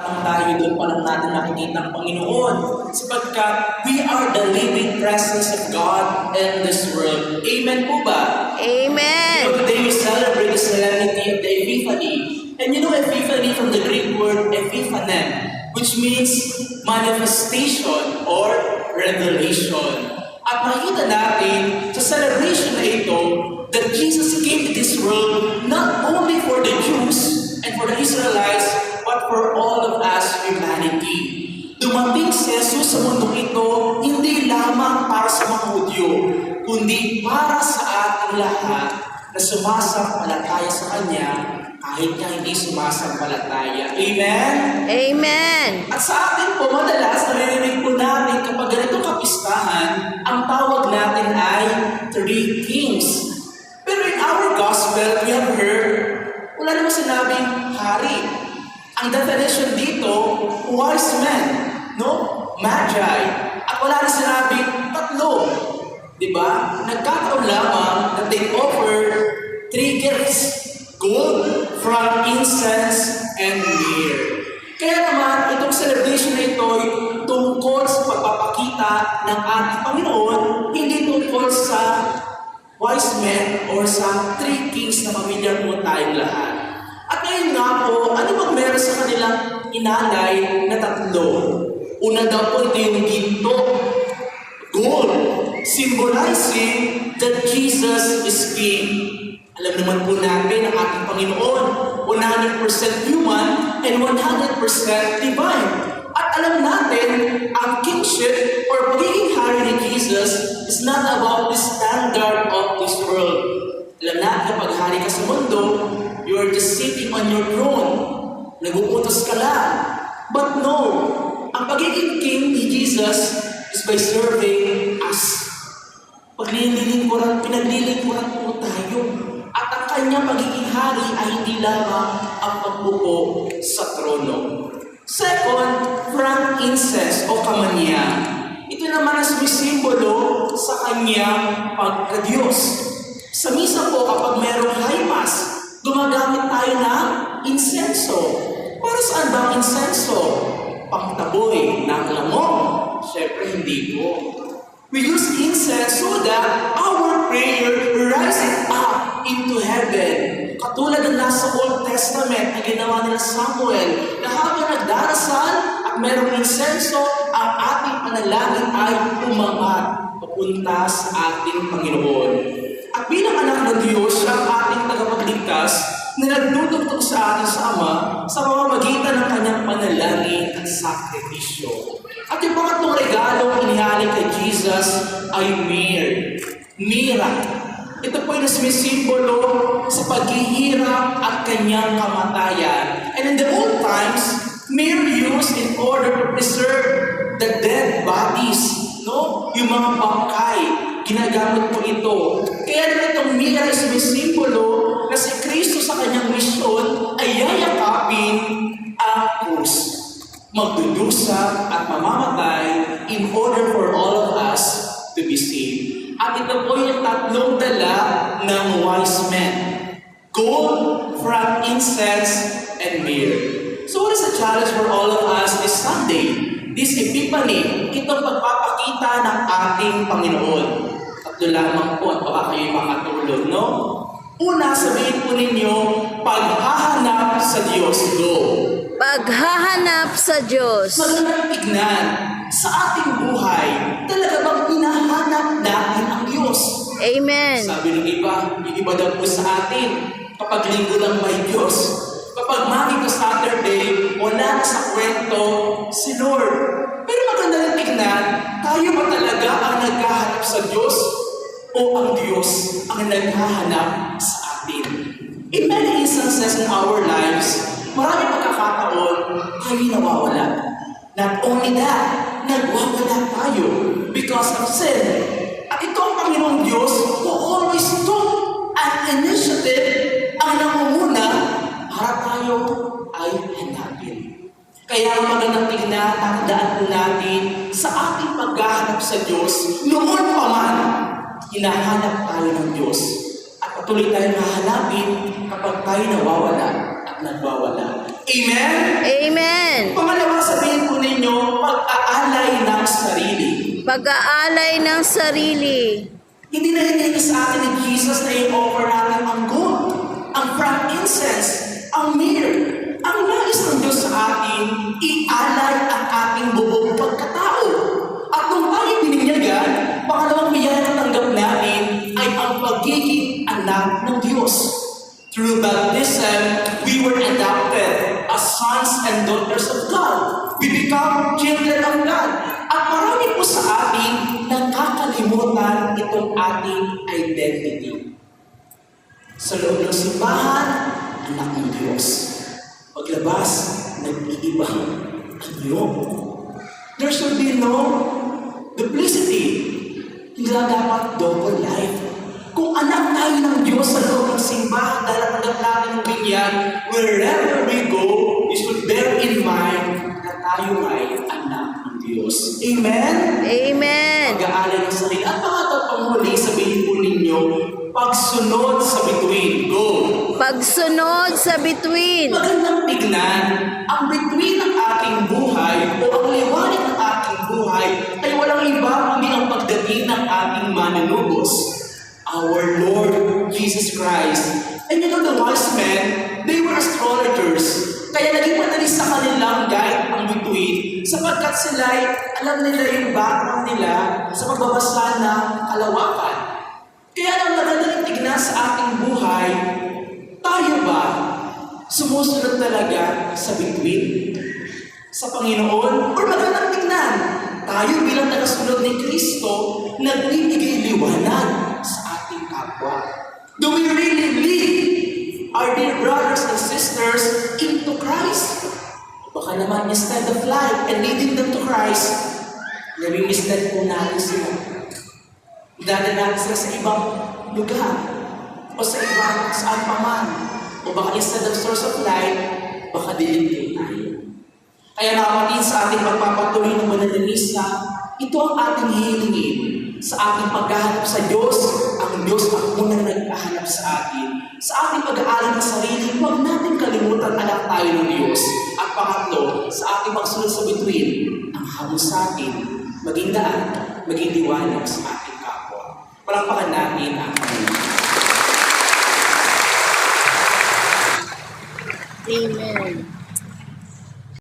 Ang tayo doon pa lang natin nakikita ang Panginoon sapagkat we are the living presence of God in this world. Amen po ba? Amen. Know, today we celebrate the solemnity of the Epiphany. And you know Epiphany from the Greek word epiphanen, which means manifestation or revelation. At makikita natin sa celebration na ito that Jesus came to this world not only for the Jews and for the Israelites, kundi para sa ating lahat na sumasampalataya sa Kanya kahit na hindi sumasampalataya. Amen? Amen. At sa atin po, madalas naririnig po natin kapag ganitong kapistahan, ang tawag natin ay Three Kings. Pero in our gospel, we have heard, wala namang sinabing hari. Ang definition dito, wise men, no? Magi. At wala rin sinabing tatlo. Di ba? Nagkataon lamang that they offer three gifts. Gold, frankincense, and myrrh. Kaya naman, itong celebration na ito ay tungkol sa pagpapakita ng ating Panginoon, hindi tungkol sa wise men or sa three kings na pamilyar po tayong lahat. At ngayon nga po, ano bang meron sa kanilang inalay na tatlo? Una daw po ito yung ginto, symbolizing that Jesus is King. Alam naman po natin ang ating Panginoon, 100% human and 100% divine. At alam natin, ang kingship or pagiging hari ni Jesus is not about the standard of this world. Alam natin kapag hari ka sa mundo, you are just sitting on your throne. Naguutos ka lang. But no, ang pagiging king ni Jesus is by serving us. Paglilingkuran, pinaglilingkuran po tayo. At ang kanyang pagiging hari ay hindi lamang ang pagbuko sa trono. Second, frankincense o kamanya. Ito naman ang sumisimbolo sa kanyang pagka-Diyos. Sa misa po, kapag merong high mass, gumagamit tayo ng insenso. Para saan ba ang insenso? Pangtaboy ng lamok? Siyempre, hindi po. We use incense so that our prayer rises up into heaven. Katulad ng nasa Old Testament na ginawa nila Samuel, na habang nagdarasal at merong insenso, ang ating panalangin ay umangat papunta sa ating Panginoon. At bilang anak ng Diyos, ang ating tagapagligtas na nagtutugtog sa atin sa Ama sa pamamagitan ng kanyang panalangin at sakripisyo. At yung pangatlong regalong inihali kay Jesus ay myrrh. Mira. Ito po ay nasumisimbolo sa paghihirap at kanyang kamatayan. And in the old times, myrrh used in order to preserve the dead bodies. No? Yung mga bangkay, ginagamit po ito. Kaya naman itong mira ay sumisimbolo na si Kristo sa kanyang misyon ay yayakapin ang krus magdudusa at mamamatay in order for all of us to be saved. At ito po yung tatlong dala ng wise men. Gold, frankincense, and myrrh. So what is the challenge for all of us this Sunday? This Epiphany, itong pagpapakita ng ating Panginoon. Tatlo lamang po at baka kayo makatulog, no? Una, sabihin po ninyo, paghahanap sa Diyos. Go! Paghahanap sa Diyos. Magandang tignan sa ating buhay, talaga bang hinahanap natin ang Diyos? Amen. Sabi ng iba, yung iba daw po sa atin, kapag linggo lang may Diyos. Kapag Monday to Saturday, wala na sa kwento si Lord. Pero maganda rin tignan, tayo ba talaga ang naghahanap sa Diyos o ang Diyos ang naghahanap sa atin? In many instances in our lives, marami pagkakataon tayo nawawala. Not only that, nagwawala tayo because of sin. At ito ang Panginoong Diyos who always took an initiative ang nangunguna para tayo ay hanapin. Kaya ang magandang tingnan, tandaan po natin sa ating paghahanap sa Diyos, noon pa man, hinahanap tayo ng Diyos. At patuloy tayong hahanapin kapag tayo nawawala nagwawala. Amen? Amen. Pangalawa, sabihin ko ninyo, pag-aalay ng sarili. Pag-aalay ng sarili. Hindi na hindi sa atin ni Jesus na i-offer natin ang gold, ang frankincense, ang mirror. Ang nais ng Diyos sa atin, ialay ang ating buong pagkatao. At nung tayo bininyagan, pangalawang biyayang tanggap natin ay ang pagiging anak ng Diyos. Through baptism, we were adopted as sons and daughters of God. We become children of God. At marami po sa atin nakakalimutan itong ating identity. Sa loob ng simbahan, anak ng Diyos. Paglabas, nag-iibang anyo. There should be no duplicity. Hindi dapat double life. Anak tayo ng Diyos sa loob ng simbahan, dahil tanggap natin ang binyan, wherever we go, we should bear in mind na tayo ay anak ng Diyos. Amen? Amen. Pag-aalala ng sarili. At pangatang panghuli, sabihin po ninyo, pagsunod sa bituin. Go! Pagsunod sa bituin. Magandang tignan, ang bituin ng ating buhay o ang liwanag ng ating buhay ay walang iba kundi ang pagdating ng ating manunubos, our Lord Jesus Christ. And you know the wise men, they were astrologers. Kaya naging madali sa kanilang guide ang bituin sapagkat sila alam nila yung background nila sa pagbabasa ng kalawakan. Kaya ang magandang tignan sa ating buhay, tayo ba sumusunod talaga sa bituin? Sa Panginoon? Or magandang kapwa. Do we really lead our dear brothers and sisters into Christ? Baka naman instead of life and leading them to Christ, nami-misled po natin sila. Dadala sila sa ibang lugar o sa ibang saan pa man. O baka instead of source of light, baka dilim tayo. Kaya nakapatid sa ating pagpapatuloy ng mananalisa, ito ang ating hilingin sa ating paghahanap sa Diyos. Ang Diyos ang unang naghahanap sa atin. Sa ating pag-aaral ng sarili, huwag natin kalimutan anak tayo ng Diyos. At pangatlo, sa ating pagsunod sa bituin, ang hamon sa atin, maging daan, maging liwanag sa ating kapwa. Palakpakan natin ang Panginoon. Amen.